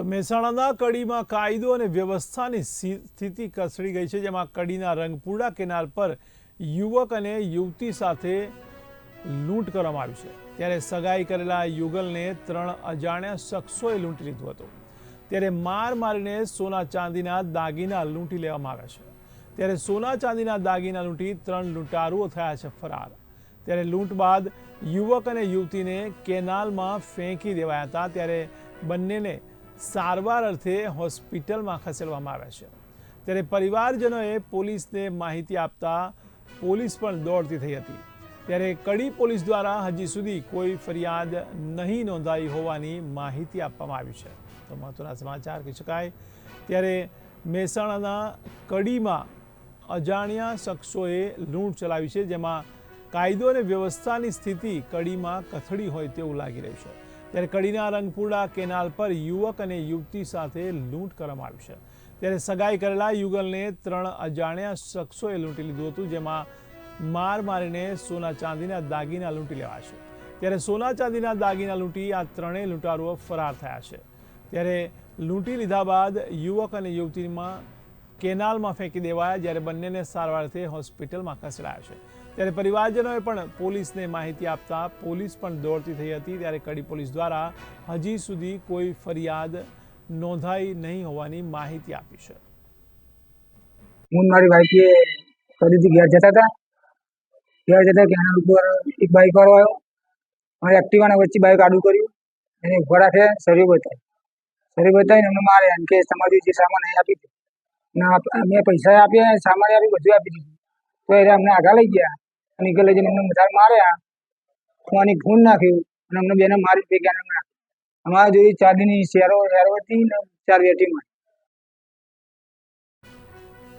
તો મહેસાણાના કડીમાં કાયદો અને વ્યવસ્થાની સ્થિતિ કસડી ગઈ છે, જેમાં કડીના રંગપુરા કેનાલ પર યુવક અને યુવતી સાથે લૂંટ કરવામાં આવી છે. ત્યારે સગાઈ કરેલા યુગલને ત્રણ અજાણ્યા શખ્સોએ લૂંટી લીધું હતું. ત્યારે માર મારીને સોના ચાંદીના દાગીના લૂંટી લેવામાં આવ્યા છે. ત્યારે સોના ચાંદીના દાગીના લૂંટી ત્રણ લૂંટારુઓ થયા છે ફરાર. ત્યારે લૂંટ બાદ યુવક અને યુવતીને કેનાલમાં ફેંકી દેવાયા હતા. ત્યારે બંનેને સારવાર અર્થે હોસ્પિટલમાં ખસેડવામાં આવ્યા છે. ત્યારે પરિવારજનોએ પોલીસને માહિતી આપતા પોલીસ પણ દોડતી થઈ હતી. ત્યારે કડી પોલીસ દ્વારા હજી સુધી કોઈ ફરિયાદ નહીં નોંધાઈ હોવાની માહિતી આપવામાં આવી છે. તો મહત્વના સમાચાર કહી શકાય. ત્યારે મહેસાણાના કડીમાં અજાણ્યા શખ્સોએ લૂંટ ચલાવી છે, જેમાં કાયદો અને વ્યવસ્થાની સ્થિતિ કડીમાં કથળી હોય તેવું લાગી રહ્યું છે. ત્યારે કડીના રંગપુરા કેનાલ પર યુવક અને યુવતી સાથે લૂંટ કરવામાં આવી છે. ત્યારે સગાઈ કરેલા યુગલને ત્રણ અજાણ્યા શખ્સોએ લૂંટી લીધું હતું, જેમાં માર મારીને સોના ચાંદીના દાગીના લૂંટી લેવા છે. ત્યારે સોના ચાંદીના દાગીના લૂંટી આ ત્રણેય લૂંટારુઓ ફરાર થયા છે. ત્યારે લૂંટી લીધા બાદ યુવક અને યુવતીમાં કેનાલમાં ફેંકી દેવાયા જ્યારે બંનેને સારવારથી હોસ્પિટલમાં ખસેડાયા છે. ત્યારે પરિવારજનોએ પણ પોલીસને માહિતી આપતા પોલીસ પણ દોડતી થઈ હતી ત્યારે કડી પોલીસ દ્વારા હજી સુધી કોઈ ફરિયાદ નોંધાઈ નહીં હોવાની માહિતી આપી છે. હું મારી બાઈકે ફરીથી ઘેર જતા હતા. ઘેર જતા કેનાલ ઉપર એક બાઈક વાળો આવ્યો. અને એક્ટિવાના વચ્ચે બાઈક આડું કર્યું. એને ઊભા રાખે સરી બતાવી શરીર બતાવીને એમને મારે એમ કે તમારી જે સામાન અહીં આપી દે. ના મેં પૈસા આપ્યા, સામાન આપી બધું આપી દીધું. તો એ અમને આગા લઈ ગયા અને આગળ લઈ જઈને અમને મજાક માર્યા. ફોની ફોન નાખ્યું અને અમને બેને મારી ભેગા નાખ્યા અમારા જોઈ ચાંદીની શેરો શેરો હતી ને ચાર વેટીમાં